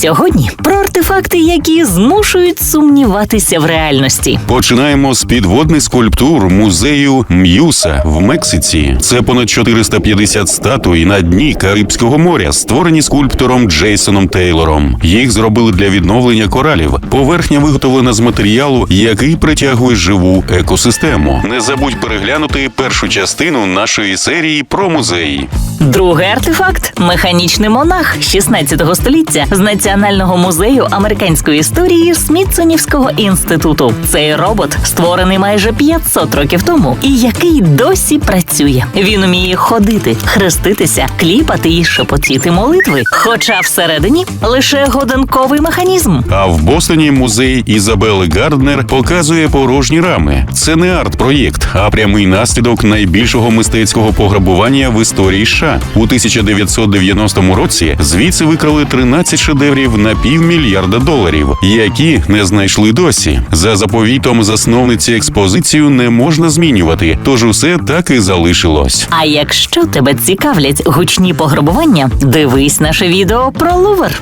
Сьогодні про артефакти, які змушують сумніватися в реальності. Починаємо з підводних скульптур музею М'юса в Мексиці. Це понад 450 статуй на дні Карибського моря, створені скульптором Джейсоном Тейлором. Їх зробили для відновлення коралів. Поверхня виготовлена з матеріалу, який притягує живу екосистему. Не забудь переглянути першу частину нашої серії про музеї. Другий артефакт механічний монах 16 століття з Національного музею американської історії Смітсонівського інституту. Цей робот створений майже 500 років тому і який досі працює. Він уміє ходити, хреститися, кліпати і шепотіти молитви. Хоча всередині лише годинковий механізм. А в Бостоні музей Ізабели Гарднер показує порожні рами. Це не арт-проєкт, а прямий наслідок найбільшого мистецького пограбування в історії США. У 1990 році звідси викрали 13 шедеврів на півмільярда доларів, які не знайшли досі. За заповітом засновниці експозицію не можна змінювати, тож усе так і залишилось. А якщо тебе цікавлять гучні пограбування, дивись наше відео про Лувр.